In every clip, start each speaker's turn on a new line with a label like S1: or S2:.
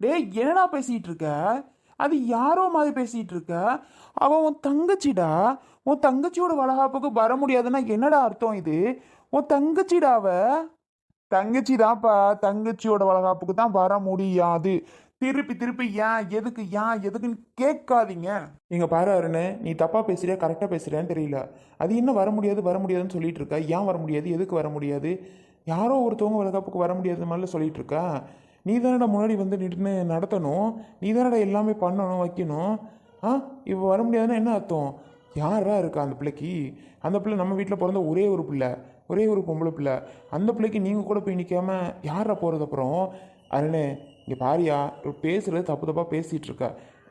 S1: டேய் என்னடா பேசிகிட்டு இருக்க அது யாரோ மாதிரி பேசிகிட்டு இருக்க அவன் உன் தங்கச்சிடா? உன் தங்கச்சியோட வளகாப்புக்கு வர முடியாதுன்னா என்னடா அர்த்தம் இது? உன் தங்கச்சிடா தங்கச்சி தான்ப்பா தங்கச்சியோட வளகாப்புக்கு தான் வர முடியாது. திருப்பி திருப்பி ஏன் எதுக்கு ஏன் எதுக்குன்னு கேட்காதீங்க. இங்க பாரு நீ தப்பா பேசுறியா கரெக்டா பேசுறியான்னு தெரியல. அது இன்னும் வர முடியாது வர முடியாதுன்னு சொல்லிட்டு இருக்க ஏன் வர முடியாது எதுக்கு வர முடியாது? யாரோ ஒருத்தவங்க வளகாப்புக்கு வர முடியாது மாதிரி சொல்லிட்டு இருக்கா நீ தானடா முன்னாடி வந்து நின்று நடத்தணும். நீ தானடா எல்லாமே பண்ணணும் வைக்கணும். ஆ? இப்போ வர முடியாதுன்னா என்ன அர்த்தம்? யாரா இருக்கா அந்த பிள்ளைக்கு? அந்த பிள்ளை நம்ம வீட்டில் பிறந்த ஒரே ஒரு பிள்ளை ஒரே ஒரு பொம்பளை பிள்ளை. அந்த பிள்ளைக்கு நீங்கள் கூட போய் நிற்காம யாரா போகிறது அப்புறம்? அருணே இங்கே பாரியா பேசுகிறது தப்பு தப்பாக பேசிகிட்டு இருக்க.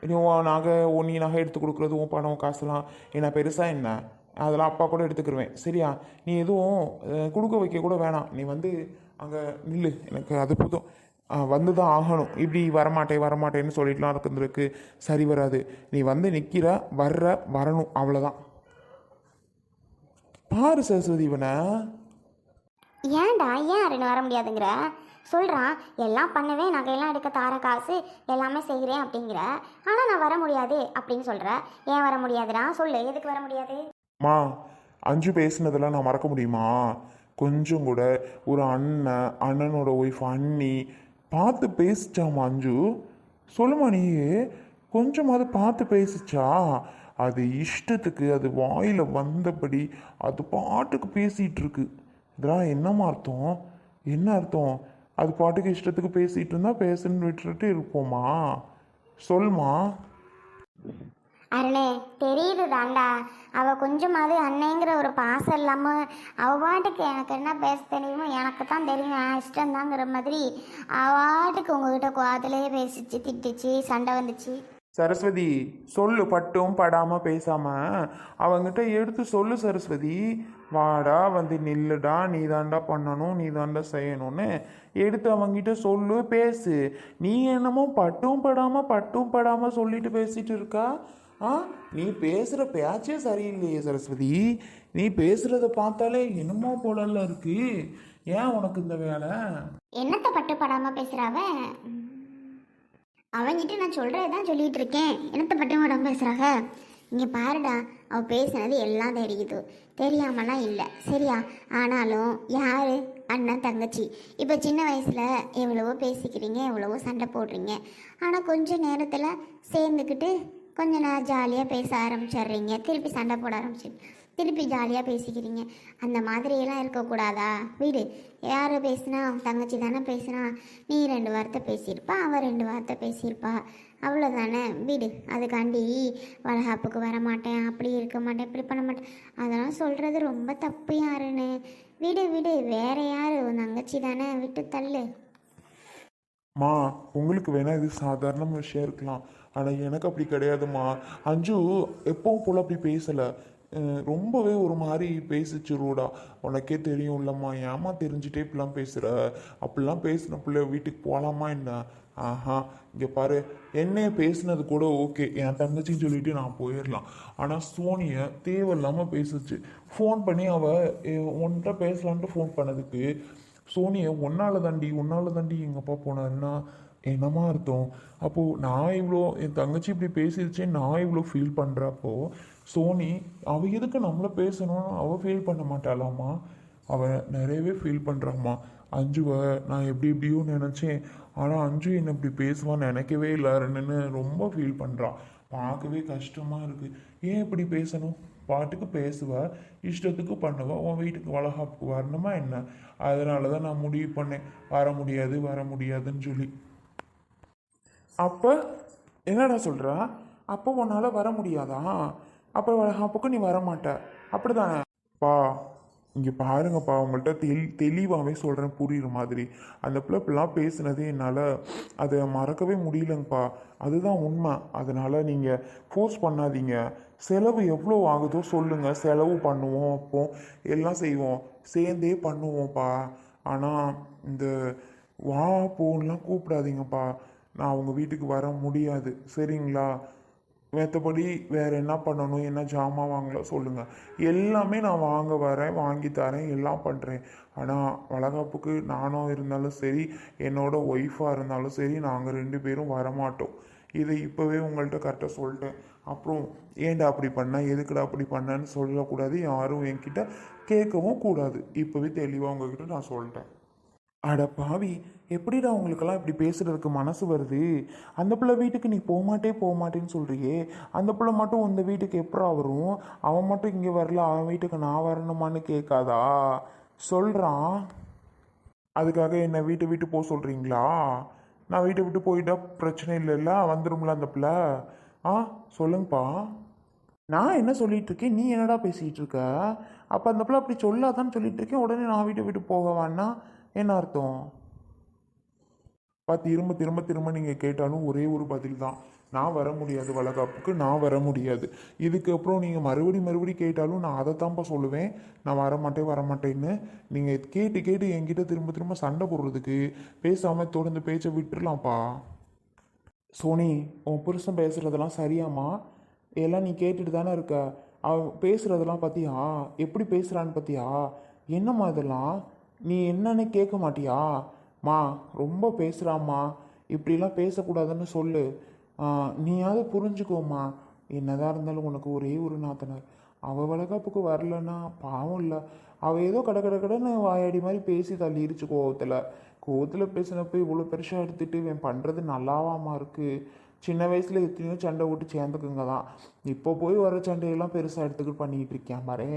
S1: நீ உன் நகை உன் நீ நகை எடுத்து கொடுக்குறது உன் பணம் காசுலாம் என்ன பெருசாக என்ன? அதெல்லாம் அப்பா கூட எடுத்துக்கிருவேன். சரியா? நீ எதுவும் கொடுக்க வைக்க கூட வேணாம். நீ வந்து அங்கே நில்லு. எனக்கு அது போதும். வந்து தான் ஆகணும். இப்படி வரமாட்டேன் வரமாட்டேன்னு சொல்லிட்டுலாம் இருக்கிறதுக்கு சரி வராது. நீ வந்து நிற்கிற வர்ற வரணும் அவ்வளோதான் பாரு சரஸ்வதி இவனை.
S2: ஏன்டா ஏன் அருண் வர முடியாதுங்கிற? சொல்கிறான் எல்லாம் பண்ணுவேன் நகையெல்லாம் எடுக்க தார காசு எல்லாமே செய்கிறேன் அப்படிங்கிற. ஆனால் நான் வர முடியாது அப்படின்னு சொல்கிற ஏன் வர முடியாதுடா? சொல்லு எதுக்கு வர முடியாது?
S1: மா அஞ்சு பேசுனதெல்லாம் நான் மறக்க முடியுமா? கொஞ்சம் கூட ஒரு அண்ணன் அண்ணனோட ஒய்ஃப் அண்ணி பார்த்து பேசிச்சா அஞ்சு சொல்லுமா நீ கொஞ்சமாவது பார்த்து பேசிச்சா? அது இஷ்டத்துக்கு அது வாயில் வந்தபடி அது பாட்டுக்கு பேசிகிட்டு இருக்கு இதெல்லாம் என்னம்மா அர்த்தம்? என்ன அர்த்தம்? அது பாட்டுக்கு இஷ்டத்துக்கு பேசிகிட்டு இருந்தால் பேசுன்னு விட்டுட்டு இருப்போமா? சொல்மா?
S2: அருளே தெரியுது தாண்டா அவள் கொஞ்சமாவது அண்ணேங்கிற ஒரு பாசம் இல்லாமல் அவள் பாட்டுக்கு எனக்கு என்ன பேச தெரியுமோ எனக்கு தான் தெரியும். என் இஷ்டம்தாங்கிற மாதிரி அவாட்டுக்கு உங்ககிட்ட குவாத்திலேயே பேசிச்சு திட்டுச்சு சண்டை வந்துச்சு.
S1: சரஸ்வதி சொல்லு பட்டும் படாமல் பேசாம. அவங்கிட்ட எடுத்து சொல்லு சரஸ்வதி. வாடா வந்து நில்லுடா நீ தாண்டா பண்ணணும் நீ தாண்டா செய்யணும்னு எடுத்து அவங்கிட்ட சொல்லு பேசு. நீ என்னமோ பட்டும் படாமல் பட்டும் படாமல் சொல்லிட்டு பேசிட்டு இருக்கா? ஆ? நீ பேசுகிற பேச்சே சரியில்லையே சரஸ்வதி. நீ பேசுகிறத பார்த்தாலே என்னமோ போலல்ல இருக்கு. ஏன் உனக்கு இந்த வேலை?
S2: என்னத்தை பட்டு படாமல் பேசுகிறாவ அவங்கிட்ட நான் சொல்கிறது தான் சொல்லிகிட்டு இருக்கேன். என்னத்தை பட்டு படம் பேசுகிறாங்க இங்கே பாருடா அவள் பேசுனது எல்லாம் தெரியுது. தெரியாமலாம் இல்லை. சரியா? ஆனாலும் யார்? அண்ணன் தங்கச்சி. இப்போ சின்ன வயசில் எவ்வளவோ பேசிக்கிறீங்க எவ்வளவோ சண்டை போடுறீங்க. ஆனால் கொஞ்சம் நேரத்தில் சேர்ந்துக்கிட்டு கொஞ்ச நேரம் ஜாலியாக பேச ஆரம்பிச்சிடுறீங்க. திருப்பி சண்டை போட ஆரம்பிச்சு திருப்பி ஜாலியாக பேசிக்கிறீங்க. அந்த மாதிரியெல்லாம் இருக்கக்கூடாதா? வீடு. யார் பேசுனா? தங்கச்சி தானே பேசுனா நீ ரெண்டு வார்த்தை பேசியிருப்பா அவள் ரெண்டு வார்த்தை பேசியிருப்பா. அவ்வளோதானே வீடு. அதுக்காண்டி வளகாப்புக்கு வர மாட்டேன் அப்படி இருக்க மாட்டேன். இப்படி பண்ண மாட்டேன். அதெல்லாம் சொல்கிறது ரொம்ப தப்பு யாருன்னு. விடு விடு. வேற யார்? உன் தங்கச்சி தானே? விட்டு தள்ளு.
S1: மா உங்களுக்கு வேணால் இது சாதாரண விஷயம் இருக்கலாம். ஆனால் எனக்கு அப்படி கிடையாதுமா அஞ்சு எப்பவும் போல் அப்படி பேசலை. ரொம்பவே ஒரு மாதிரி பேசிச்சு ரூடா. உனக்கே தெரியும் இல்லைம்மா ஏமா தெரிஞ்சுட்டே இப்படிலாம் பேசுகிற அப்படிலாம் பேசின பிள்ளை வீட்டுக்கு போகலாமா என்ன? ஆஹா இங்கே பாரு. என்னைய பேசினது கூட ஓகே. என் தங்கச்சின்னு சொல்லிட்டு நான் போயிடலாம் ஆனால் சோனியை தேவையில்லாமல் பேசுச்சு. ஃபோன் பண்ணி அவள் உன்கிட்ட பேசலான்ட்டு ஃபோன் பண்ணதுக்கு சோனியை ஒன்னால் தாண்டி ஒன்னால் தாண்டி எங்கள் அப்பா போனாருன்னா என்னமா அர்த்தம்? அப்போது நான் இவ்வளோ என் தங்கச்சி இப்படி பேசிடுச்சே நான் இவ்வளோ ஃபீல் பண்ணுறப்போ சோனி அவள் எதுக்கு நம்மளை பேசணும்னு அவள் ஃபீல் பண்ண மாட்டாளாமா அவள் நிறையவே ஃபீல் பண்ணுறாம்மா அஞ்சுவை நான் எப்படி இப்படியும் நினச்சேன். ஆனால் அஞ்சு என்னை இப்படி பேசுவான்னு நினைக்கவே இல்லைன்னு ரொம்ப ஃபீல் பண்ணுறான் பார்க்கவே கஷ்டமாக இருக்குது ஏன் இப்படி பேசணும்? பாட்டுக்கு பேசுவ இஷ்டத்துக்கு பண்ணுவ உன் வீட்டுக்கு வளகாப்புக்கு வரணுமா என்ன? அதனால தான் நான் முடிவு பண்ணேன். வர முடியாது வர முடியாதுன்னு சொல்லி. அப்போ என்னடா சொல்கிற அப்போ உன்னால் வர முடியாதா? அப்போ அப்போக்கு நீ வர மாட்ட அப்படிதானே? பா இங்கே பாருங்கப்பா உங்கள்கிட்ட தெளி தெளிவாகவே சொல்கிறேன் புரியுற மாதிரி. அந்த பிள்ளை இப்படிலாம் பேசுனது என்னால் அதை மறக்கவே முடியலங்கப்பா. அதுதான் உண்மை. அதனால் நீங்கள் ஃபோர்ஸ் பண்ணாதீங்க. செலவு எவ்வளோ ஆகுதோ சொல்லுங்கள் செலவு பண்ணுவோம் அப்போ எல்லாம் செய்வோம். சேர்ந்தே பண்ணுவோம்ப்பா. ஆனால் இந்த வா போன்லாம் கூப்பிடாதீங்கப்பா. நான் அவங்க வீட்டுக்கு வர முடியாது. சரிங்களா? மற்றபடி வேறு என்ன பண்ணணும்? என்ன ஜாமான் வாங்கலாம்? சொல்லுங்கள் எல்லாமே நான் வாங்க வரேன் வாங்கி தரேன் எல்லாம் பண்ணுறேன் ஆனால் வளகாப்புக்கு நானும் இருந்தாலும் சரி என்னோட ஒய்ஃபாக இருந்தாலும் சரி நாங்கள் ரெண்டு பேரும் வரமாட்டோம். இதை இப்போவே உங்கள்கிட்ட கரெக்டாக சொல்லிட்டேன். அப்புறம் ஏன்டா அப்படி பண்ண? எதுக்குடா அப்படி பண்ணேன்னு சொல்லக்கூடாது. யாரும் என்கிட்ட கேட்கவும் கூடாது. இப்போவே தெளிவாக உங்ககிட்ட நான் சொல்லிட்டேன். அட பாவி எப்படிடா உங்களுக்கெல்லாம் இப்படி பேசுறதுக்கு மனசு வருது? அந்த பிள்ளை வீட்டுக்கு நீ போகமாட்டே போகமாட்டேன்னு சொல்கிறியே அந்த பிள்ளை மட்டும் உந்த வீட்டுக்கு எப்படா வரும்? அவன் மட்டும் இங்கே வரல அவன் வீட்டுக்கு நான் வரணுமான்னு கேட்காதா? சொல்கிறான் அதுக்காக என்னை வீட்டு விட்டு போக சொல்கிறீங்களா நான் வீட்டை விட்டு போயிட்டா பிரச்சனை இல்லைல்ல? வந்துடும்ல அந்த பிள்ளை? ஆ சொல்லுங்கப்பா. நான் என்ன சொல்லிட்டு இருக்கேன்? நீ என்னடா பேசிகிட்டு இருக்க? அப்போ அந்த பிள்ளை அப்படி சொல்லாதான்னு சொல்லிட்டு இருக்கேன். உடனே நான் வீட்டை விட்டு போகவான்னா? என்ன அர்த்தம்? திரும்ப திரும்ப திரும்ப நீங்கள் கேட்டாலும் ஒரே ஒரு பதில் தான் நான் வர முடியாது வளகாப்புக்கு நான் வர முடியாது. இதுக்கப்புறம் நீங்கள் மறுபடி மறுபடி கேட்டாலும் நான் அதை தான்ப்பா சொல்லுவேன். நான் வரமாட்டேன் வரமாட்டேன்னு. நீங்கள் கேட்டு கேட்டு என்கிட்ட திரும்ப திரும்ப சண்டை போடுறதுக்கு பேசாமல் தொடர்ந்து பேச்சை விட்டுடலாம்ப்பா சோனி உன் புருஷன் பேசுகிறதெல்லாம் சரியாம்மா? எல்லாம் நீ கேட்டுட்டு தானே இருக்க. அவ பேசுகிறதெல்லாம் பார்த்தியா எப்படி பேசுகிறான்னு பார்த்தியா என்னம்மா இதெல்லாம்? நீ என்னன்னு கேட்க மாட்டியா? மா ரொம்ப பேசுகிறாம்மா இப்படிலாம் பேசக்கூடாதுன்னு சொல்லு. நீயாவது புரிஞ்சுக்கோம்மா. என்னதான் இருந்தாலும் உனக்கு ஒரே ஒரு நாத்தனார். அவள் வளகாப்புக்கு வரலன்னா பாவம் இல்லை. அவள் ஏதோ கட கட கடைன்னு வாயாடி மாதிரி பேசி தள்ளிடுச்சு கோவத்தில். கோவத்தில் பேசினப்போ இவ்வளோ பெருசாக எடுத்துகிட்டு இவன் பண்ணுறது நல்லாவாமா இருக்குது சின்ன வயசில் எத்தனையோ சண்டை விட்டு சேர்ந்துக்குங்க தான். இப்போ போய் வர சண்டையெல்லாம் பெருசாக எடுத்துக்கிட்டு பண்ணிக்கிட்டு இருக்கேன் பாரு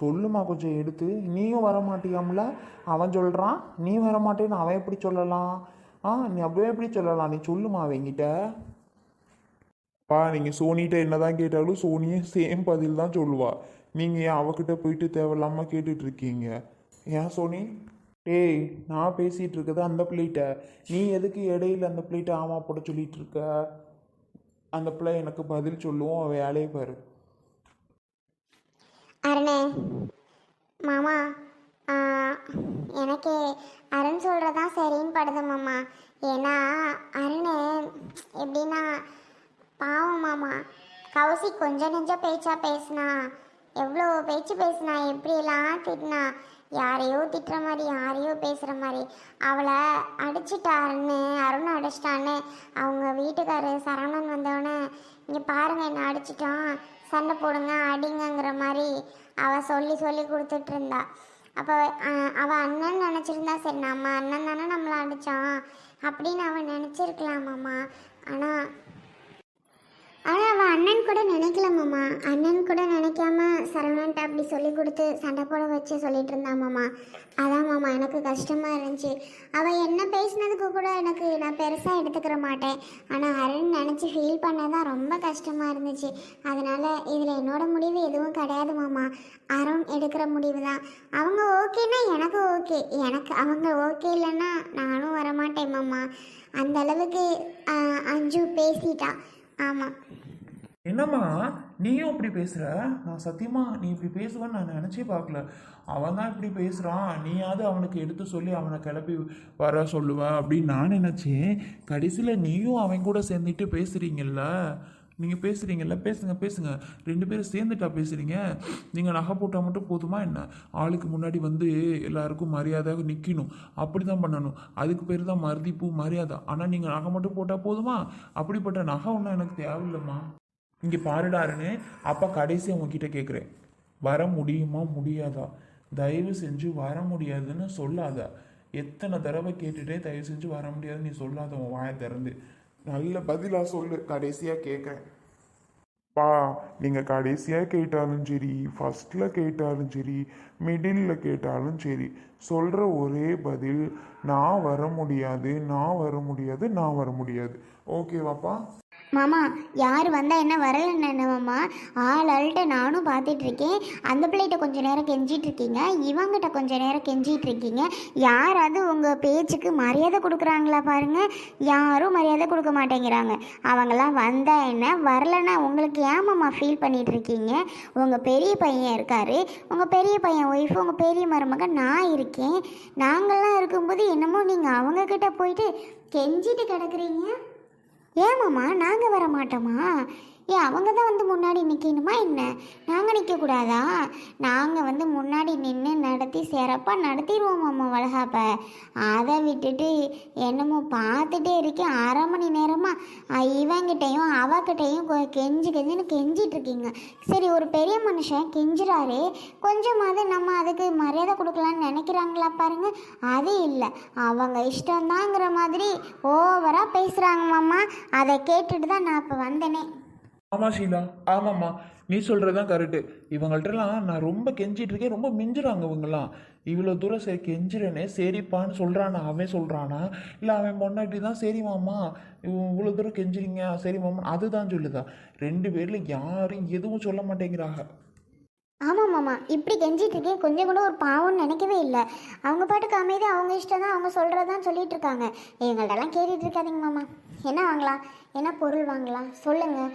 S1: சொல்லுமா கொஞ்சம் எடுத்து. நீயும் வர மாட்டியாம்ல அவன் சொல்கிறான் நீ வர மாட்டேன்னு அவன் எப்படி சொல்லலாம்? ஆ நீ அப்படியே எப்படி சொல்லலாம்? நீ சொல்லுமா அவங்கிட்ட பா நீங்கள் சோனிகிட்ட என்னதான் கேட்டாலும் சோனியே சேம் பதில் தான் சொல்லுவா. நீங்கள் ஏன் அவகிட்ட போயிட்டு தேவையில்லாமல் கேட்டுட்ருக்கீங்க? ஏன் சோனி? டேய் நான் பேசிகிட்டு இருக்கிறது அந்த பிள்ளைகிட்ட. நீ எதுக்கு இடையில அந்த பிள்ளைகிட்ட ஆமா போட சொல்லிட்டு இருக்க? அந்த பிள்ளை எனக்கு பதில் சொல்லுவோம் அவன் வேலையை பாரு.
S2: அருணே. மாமா எனக்கு அருண் சொல்கிறதா சரின்னு படுது மாமா. ஏன்னா அருண் எப்படின்னா பாவம் மாமா. கௌசிக் கொஞ்சம் நெஞ்சம் பேச்சா பேசினா எவ்வளோ பேச்சு பேசினா எப்படிலாம் திட்டினா யாரையோ திட்டுற மாதிரி யாரையோ பேசுகிற மாதிரி. அவளை அடிச்சிட்டாருன்னு அருண் அடிச்சிட்டான்னு அவங்க வீட்டுக்காரர் சரவணன் வந்தவொடனே இங்கே பாருங்க என்ன அடிச்சிட்டான். சண்டை போடுங்க அடிங்கங்கிற மாதிரி அவள் சொல்லி சொல்லி கொடுத்துட்டு இருந்தா அப்போ அவள் அண்ணன் நினச்சிருந்தா சரி நம்ம அண்ணன் தானே நம்மளை அடித்தான் அப்படின்னு அவன் நினச்சிருக்கலாமாம்மா. ஆனால் ஆனால் அவள் அண்ணன் கூட நினைக்கல மாமா. அண்ணன் கூட நினைக்காம சரவணன்ட்ட அப்படி சொல்லி கொடுத்து சண்டை போட வச்சு சொல்லிட்டு இருந்தா மாமா. அதான் மாமா எனக்கு கஷ்டமாக இருந்துச்சு. அவள் என்ன பேசினதுக்கு கூட எனக்கு நான் பெருசாக எடுத்துக்கிற மாட்டேன். ஆனால் அருண் நினச்சி ஃபீல் பண்ணதான் ரொம்ப கஷ்டமாக இருந்துச்சு. அதனால் இதில் என்னோட முடிவு எதுவும் கிடையாது மாமா. அருண் எடுக்கிற முடிவு தான் அவங்க ஓகேன்னா எனக்கு ஓகே. எனக்கு அவங்க ஓகே இல்லைன்னா நானும் வரமாட்டேன் மாமா. அந்த அளவுக்கு அஞ்சு பேசிட்டா. ஆமாம்
S1: என்னம்மா நீயும் இப்படி பேசுகிற நான் சத்தியமாக நீ இப்படி பேசுவேன்னு நான் நினச்சே பார்க்கல. அவன் தான் இப்படி பேசுகிறான் நீயாவது அவனுக்கு எடுத்து சொல்லி அவனை கிளப்பி வர சொல்லுவ அப்படின்னு நான் நினச்சேன். கடைசியில் நீயும் அவன் கூட சேர்ந்துட்டு பேசுகிறீங்கள்ல நீங்கள் பேசுகிறீங்கல்ல பேசுங்க பேசுங்க. ரெண்டு பேரும் சேர்ந்துட்டா பேசுகிறீங்க நீங்கள் நகை போட்டால் மட்டும் போதுமா என்ன? ஆளுக்கு முன்னாடி வந்து எல்லாருக்கும் மரியாதையாக நிற்கணும் அப்படி தான் பண்ணணும். அதுக்கு பேர் தான் மருதிப்பு மரியாதை. ஆனால் நீங்கள் நகை மட்டும் போட்டால் போதுமா? அப்படிப்பட்ட நகை ஒன்றும் எனக்கு தேவையில்லைம்மா. இங்கே பாருடாருன்னு அப்பா கடைசி உங்ககிட்ட கேட்குறேன் வர முடியுமா முடியாதா? தயவு செஞ்சு வர முடியாதுன்னு சொல்லாத. எத்தனை தடவை கேட்டுகிட்டே தயவு செஞ்சு வர முடியாதுன்னு நீ சொல்லாத உன் வாயை திறந்து. நல்ல பதிலாக சொல்லு. கடைசியாக கேட்குறேன் பா நீங்கள் கடைசியாக கேட்டாலும் சரி ஃபஸ்ட்டில் கேட்டாலும் சரி மிடில் கேட்டாலும் சரி சொல்கிற ஒரே பதில் நான் வர முடியாது நான் வர முடியாது நான் வர முடியாது. ஓகேவாப்பா
S2: மாமா யார் வந்தா என்ன வரலன்னு என்ன மாமா? ஆள் ஆள்கிட்ட நானும் பார்த்துட்டு இருக்கேன். அந்த பிள்ளைகிட்ட கொஞ்ச நேரம் கெஞ்சிட்டு இருக்கீங்க. இவங்கிட்ட கொஞ்ச நேரம் கெஞ்சிட்டு இருக்கீங்க. யாராவது உங்கள் பேச்சுக்கு மரியாதை கொடுக்குறாங்களா பாருங்க. யாரும் மரியாதை கொடுக்க மாட்டேங்கிறாங்க. அவங்களாம் வந்தா என்ன? வரலன்னா உங்களுக்கு ஏன் மாமா ஃபீல் பண்ணிட்டு இருக்கீங்க? உங்கள் பெரிய பையன் இருக்காரு. உங்கள் பெரிய பையன் ஒய்ஃப் உங்கள் பெரிய மருமகன் நான் இருக்கேன். நாங்கள்லாம் இருக்கும்போது என்னமோ நீங்கள் அவங்கக்கிட்ட போயிட்டு கெஞ்சிட்டு கிடக்குறீங்க. ஏமாம்மா நாங்கள் வர மாட்டோமா ஏ அவங்க தான் வந்து முன்னாடி நிற்கணுமா என்ன? நாங்கள் நிற்கக்கூடாதா நாங்கள் வந்து முன்னாடி நின்று நடத்தி சிறப்பாக நடத்திடுவோம் அம்மா வளகாப்ப. அதை விட்டுட்டு என்னமோ பார்த்துட்டே இருக்கேன். அரை மணி நேரமாக இவங்கிட்டையும் அவகிட்டையும் கொ- கெஞ்சி கெஞ்சின்னு கெஞ்சிட்டு இருக்கீங்க. சரி ஒரு பெரிய மனுஷன் கெஞ்சுறாரு. கொஞ்சமாவது நம்ம அதுக்கு மரியாதை கொடுக்கலான்னு நினைக்கிறாங்களா பாருங்க. அது இல்லை. அவங்க இஷ்டம்தாங்கிற மாதிரி ஓவராக பேசுகிறாங்க மாமா. அதை கேட்டுட்டு தான் நான் இப்போ வந்தேனே.
S1: ஆமாம் ஷீலா. ஆமாம்மா. நீ சொல்கிறது தான் கரெக்டு இவங்கள்ட்டலாம் நான் ரொம்ப கெஞ்சிட்டு இருக்கேன் ரொம்ப மிஞ்சுறாங்க இவங்கெல்லாம் இவ்வளோ தூரம் சரி கெஞ்சிறனே. சரிப்பான்னு சொல்கிறானா அவன் சொல்கிறானா இல்லை அவன் முன்னாடி தான் சரி மாமா இவ்வளோ தூரம் கெஞ்சுறீங்க. சரி மாமா அதுதான் சொல்லுதா. ரெண்டு பேரில் யாரும் எதுவும் சொல்ல மாட்டேங்கிறாங்க
S2: ஆமாம் மாமா. இப்படி கெஞ்சிட்டு இருக்கேன் கொஞ்சம் கூட ஒரு பாவம்னு நினைக்கவே இல்லை. அவங்க பாட்டுக்கு அமைதி அவங்க இஷ்டம் தான். அவங்க சொல்கிறதான் சொல்லிட்டு இருக்காங்க எங்கள்கிட்டலாம் கேட்டுட்டு இருக்காதீங்க மாமா. என்ன வாங்கலாம்? என்ன பொருள் வாங்கலாம்? சொல்லுங்கள்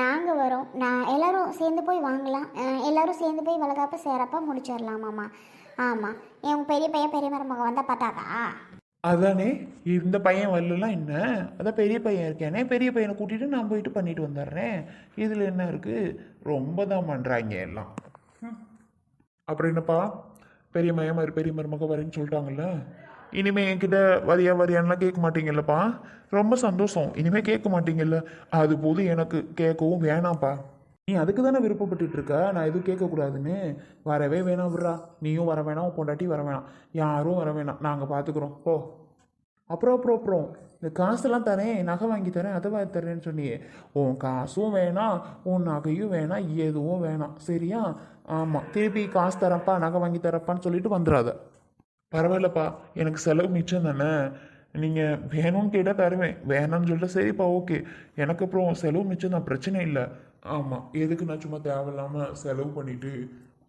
S2: நாங்கள் வரோம். நான் எல்லோரும் சேர்ந்து போய் வாங்கலாம். எல்லோரும் சேர்ந்து போய் வளகாப்ப சேரப்ப முடிச்சிடலாம் மாமா. ஆமாம் என் பெரிய பையன் பெரிய மருமக வந்தால் பார்த்தாதா
S1: அதானே? இந்த பையன் வரலாம் என்ன? அதான் பெரிய பையன் இருக்கானே. பெரிய பையனை கூட்டிகிட்டு நான் போயிட்டு பண்ணிட்டு வந்துடுறேன். இதில் என்ன இருக்குது ரொம்ப தான் பண்ணுறாங்க எல்லாம். அப்புறம் என்னப்பா? பெரிய மயம் பெரிய மருமக வரேன்னு சொல்லிட்டாங்கல்ல இனிமே என்கிட்ட வரியா வரியான்லாம் கேட்க மாட்டீங்கல்லப்பா. ரொம்ப சந்தோஷம். இனிமே கேட்க மாட்டீங்கல்ல. அது போது எனக்கு கேட்கவும் வேணாம்ப்பா. நீ அதுக்கு தானே விருப்பப்பட்டுட்டு இருக்க நான் எதுவும் கேட்கக்கூடாதுன்னு. வரவே வேணாம் விட்றா. நீயும் வர வேணாம் பொண்டாட்டி வர வேணாம். யாரும் வர வேணாம். நாங்கள் பார்த்துக்குறோம் போ. அப்புறம் அப்புறம் அப்புறம் இந்த காசெல்லாம் தரேன் நகை வாங்கி தரேன் அதை வாங்கி தரேன்னு சொன்னியே. உன் காசும் வேணாம் உன் நகையும் வேணாம் எதுவும் வேணாம். சரியா? ஆமாம் திருப்பி காசு தரப்பா நகை வாங்கி தரப்பான்னு சொல்லிட்டு வந்துடாத பரவாயில்லப்பா எனக்கு செலவு மிச்சம் தானே. நீங்கள் வேணும்னு கேட்டால் தருவேன். வேணாம்னு சொல்லிட்டு சரிப்பா ஓகே. எனக்கு அப்புறம் செலவு மிச்சம் தான் பிரச்சனை இல்லை. ஆமாம் எதுக்கு நான் சும்மா தேவையில்லாமல் செலவு பண்ணிவிட்டு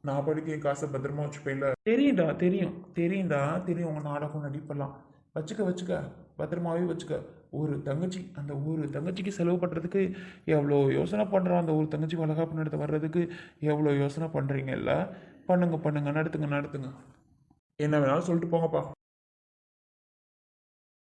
S1: நான் படிக்க என் காசை பத்திரமா வச்சுப்பேன்ல. தெரியும்டா தெரியும். தெரியும்டா தெரியும். உங்கள் நாடகம் நடிப்பெல்லாம். வச்சுக்க வச்சுக்க. பத்திரமாவே வச்சுக்க. ஒரு தங்கச்சி அந்த ஒரு தங்கச்சிக்கு செலவு பண்ணுறதுக்கு எவ்வளோ யோசனை பண்ணுறோம் அந்த ஒரு தங்கச்சி வளகாப்பு நடத்த வர்றதுக்கு எவ்வளோ யோசனை பண்ணுறீங்கல்ல பண்ணுங்க பண்ணுங்க. நடத்துங்க நடத்துங்க. என்ன வேணாலும் சொல்லிட்டு போங்கப்பா.